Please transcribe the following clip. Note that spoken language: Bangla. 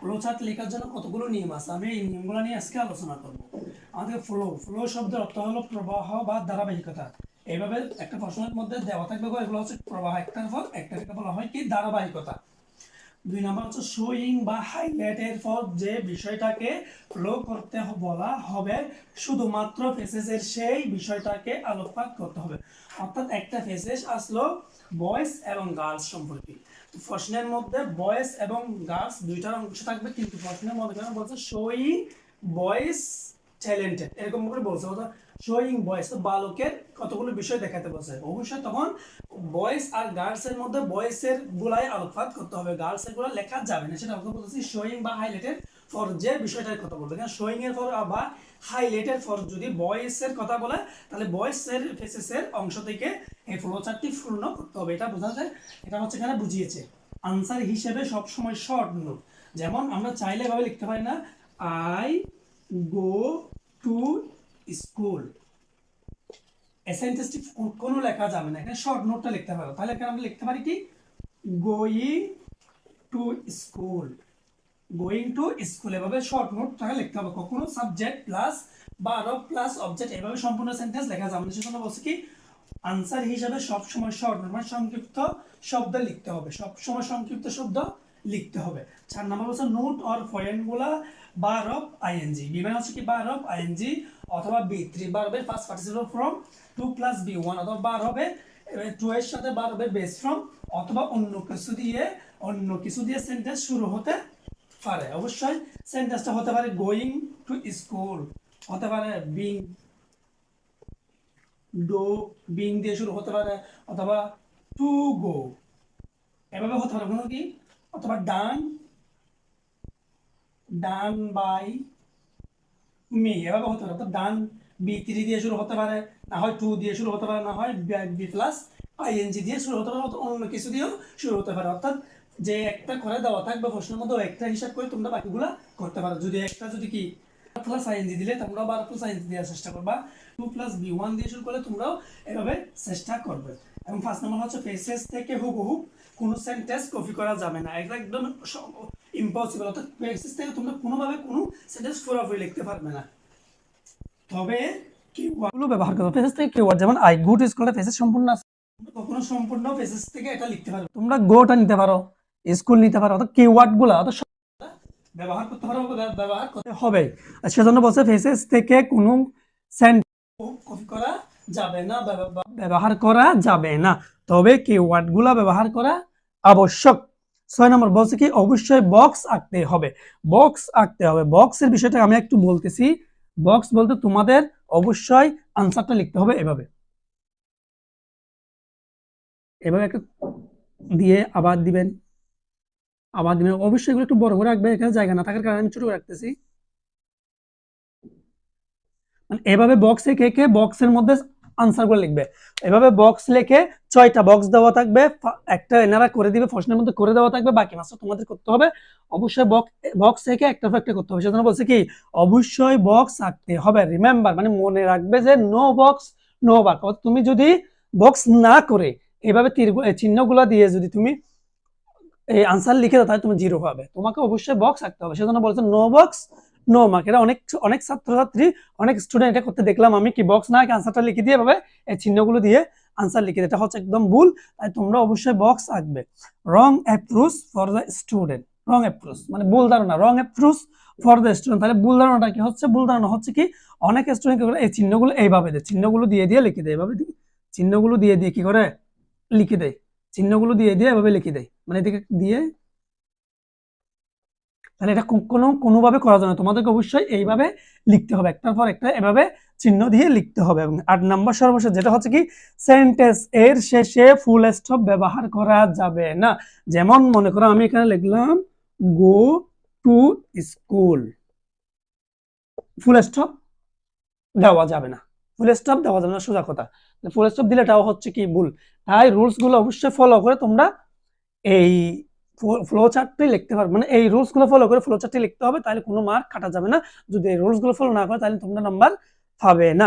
ফ্লো চার্ট লেখার জন্য কতগুলো নিয়ম আছে? আমি এই নিয়মগুলো নিয়ে আজকে আলোচনা করব। আমাদের ফ্লো ফ্লো শব্দের অর্থ হলো প্রবাহ বা ধারাবাহিকতা। এইভাবে একটা প্রশ্নের মধ্যে দেওয়া থাকবে এগুলো হচ্ছে প্রবাহ একটার পর একটা বলা হয় কি? ধারাবাহিকতা। দুই নম্বর হচ্ছে শোয়িং বা হাইলাইটের পর যে বিষয়টাকে ফ্লো করতে বলা হবে, শুধুমাত্র ফেসেসের সেই বিষয়টাকে আলোকপাত করতে হবে। অর্থাৎ একটা ফেসেস আসলো বয়েস এবং গার্লস সম্পর্কে। প্রশ্নের মধ্যে বয়েস এবং গার্লস দুইটার অংশ থাকবে, কিন্তু প্রশ্নের মধ্যে বলছে শোয়িং বয়েস ট্যালেন্টেড এরকম করে বলছে অর্থাৎ শোয়িং বয়েস তো বালকের কতগুলো বিষয় দেখাতে বলছে। অবশ্যই তখন বয়েস আর গার্লস এর মধ্যে বয়েসের গুলাই আলোকপাত করতে হবে। গার্লস এরগুলা লেখা যাবে না। সেটা আমরা বলতেছি শোয়িং বা হাইলাইটেড ফর যে বিষয়টার কথা বলবে। কারণ শোয়িং এর ফর বা হাইলাইটেড ফর যদি বয়েস এর কথা বলে, তাহলে বয়েস এর ফেসেস এর অংশ থেকে এই ফ্লো চার্টটি পূর্ণ করতে হবে। এটা বোঝা যায়, এটা হচ্ছে এখানে বুঝিয়েছে। আনসার হিসেবে সবসময় শর্ট নোট যেমন আমরা চাইলে এভাবে লিখতে পারি না আই গো টু স্কুল এসেন্টেন্সটি কোনো লেখা যাবে না। এখানে শর্ট নোটটা লিখতে পারো তাহলে এখানে আমরা লিখতে পারি কি? Going to school going to school এভাবে শর্ট নোটটাকে লিখতে হবে। কখনো সাবজেক্ট প্লাস বা আরও প্লাস অবজেক্ট এভাবে সম্পূর্ণ সেন্টেন্স লেখা যাবে না। সেজন্য বলছে কি? আনসার হিসাবে সবসময় শর্ট নোট মানে সংক্ষিপ্ত শব্দ লিখতে হবে। সবসময় সংক্ষিপ্ত শব্দ লিখতে হবে। চার নম্বর হচ্ছে নোট অর ফয়েনগুলা বার অফ আইএনজি বিমান হচ্ছে কি বার অফ আইএনজি অথবা বি থ্রি বার হবে first participle from two plus B one অথবা বার হবে টু এর সাথে বার হবে বেস ফ্রম অথবা অন্য কিছু দিয়ে, অন্য কিছু দিয়ে সেন্টেন্স শুরু হতে পারে। অবশ্যই সেন্টেন্সটা হতে পারে গোয়িং টু স্কুল হতে পারে বিং ডো বিং দিয়ে শুরু হতে পারে, অথবা টু গো এভাবে হতে পারে। কোনো কি? অথবা ডান ডান বাই মি, এভাবে হতে পারে। অর্থাৎ ডান বি থ্রি দিয়ে শুরু হতে পারে, না হয় টু দিয়ে শুরু হতে পারে, না হয় বি প্লাস আইএনজি দিয়ে শুরু হতে পারে অন্য কিছু দিয়েও শুরু হতে পারে। অর্থাৎ যে একটা করে দেওয়া থাকবে প্রশ্নের মধ্যে একটা হিসাব করে তোমরা বাকিগুলা করতে পারো। যদি একটা, যদি কি প্লাস আইএনজি দিলে তোমরাও বার প্লাস আইএনজি দেওয়ার চেষ্টা করবা। টু প্লাস বি ওয়ান দিয়ে শুরু করলে তোমরাও এভাবে চেষ্টা করবে। এবং ফার্স্ট নাম্বার হচ্ছে ফেসেস থেকে হুবহু কোনো সেন্টেন্স কপি করা যাবে না। এটা একদম ইম্পসিবল অর্থাৎ ফেসেস থেকে তোমরা কোনোভাবে কোনো সেন্টেন্স পুরোপুরি লিখতে পারবে না। তবে কিওয়ার্ডগুলো ব্যবহার করো। ফেসেস থেকে কিওয়ার্ড যেমন আই গুড স্কুলটা পেসেস সম্পূর্ণ আছে। কখনো সম্পূর্ণ পেসেস থেকে এটা লিখতে পারো। তোমরা গোটা নিতে পারো স্কুল নিতে পারো, অর্থাৎ কিওয়ার্ডগুলো অর্থাৎ ব্যবহার করতে পারো ব্যবহার করতে হবে আর সেজন্য বলছে ফেসেস থেকে কোনো সেন্টেন্স কপি করা যাবে না ব্যব- ব্যব- ব্যবহার করা যাবে না। তবে কিওয়ার্ডগুলো ব্যবহার করা আবশ্যক। ছয় নম্বর বলছে কি অবশ্যই বক্স আঁকতে হবে। বক্স আঁকতে হবে। বক্সের বিষয়টা আমি একটু বলতেছি। বক্স বলতে তোমাদের অবশ্যই আনসারটা লিখতে হবে এভাবে। এভাবে একটা দিয়ে আবার দিবেন। আবার দিবেন অবশ্যই এগুলো একটু বড় করে রাখবে, এখানে জায়গা না থাকার কারণে আমি ছোট করে রাখতেছি। মানে এভাবে বক্স এঁকে এঁকে বক্সের মধ্যে আনসারগুলো লিখবে। এভাবে বক্স লিখে ছয়টা বক্স দেওয়া থাকবে একটা এনারা করে দিবে, প্রশ্নের মধ্যে করে দেওয়া থাকবে, বাকি মাসটা তোমাদের করতে হবে। অবশ্যই বক্স বক্স থেকে একটা একটা করতে হবে। সেজন্য বলছে কি, অবশ্যই বক্স আঁকতে হবে। রিমেম্বার মানে মনে রাখবে যে নো বক্স নো বাক তুমি যদি বক্স না করে, এভাবে তীর চিহ্নগুলো দিয়ে যদি তুমি এই আনসার লিখে দাও, তাহলে তুমি জিরো পাবে। তোমাকে অবশ্যই বক্স আঁকতে হবে। সেজন্য বলছে নো বক্স নো মার্ক এটা অনেক অনেক ছাত্রছাত্রী, অনেক স্টুডেন্ট এটা করতে দেখলাম আমি কি বক্স না আনসারটা লিখে দিয়ে এভাবে এই চিহ্নগুলো দিয়ে আনসার লিখে। এটা হচ্ছে একদম ভুল, তাই তোমরা অবশ্যই বক্স আঁকবে। Wrong approach for the student wrong approach মানে ভুল ধারণা। Wrong approach for the student তাহলে ভুল ধারণাটা কি হচ্ছে? ভুল ধারণা হচ্ছে কি, অনেক স্টুডেন্ট এই চিহ্নগুলো এইভাবে দেয়। চিহ্নগুলো দিয়ে দিয়ে লিখে দেয়। এভাবে দি- চিহ্নগুলো দিয়ে দিয়ে কি করে? লিখে দেয়। চিহ্নগুলো দিয়ে দিয়ে এভাবে লিখে দেয়। মানে এদিকে দিয়ে, তাহলে এটা কোনো, কোনোভাবে করা যাবে না। তোমাদেরকে অবশ্যই এইভাবে লিখতে হবে। একটার পর একটা এভাবে চিহ্ন দিয়ে লিখতে হবে। এবং আট নাম্বার সর্বশেষ, যেটা হচ্ছে কি সেন্টেন্স এর শেষে ফুল স্টপ ব্যবহার করা যাবে না। যেমন মনে করো, আমি এখানে লিখলাম go to school full stop দেওয়া যাবে না। ফুল স্টপ দেওয়া যাবে না, সোজা কথা। ফুল স্টপ দিলে এটাও হচ্ছে কি ভুল। তাই অবশ্যই ফলো করে তোমরা এই ফ্লো চার্টটি লিখতে পারবে। মানে এই রুলসগুলো ফলো করে ফ্লো চার্টটি লিখতে হবে, তাহলে কোনো মার্ক কাটা যাবে না। যদি এই রুলসগুলো ফলো না করে, তাহলে তোমরা নাম্বার পাবে না।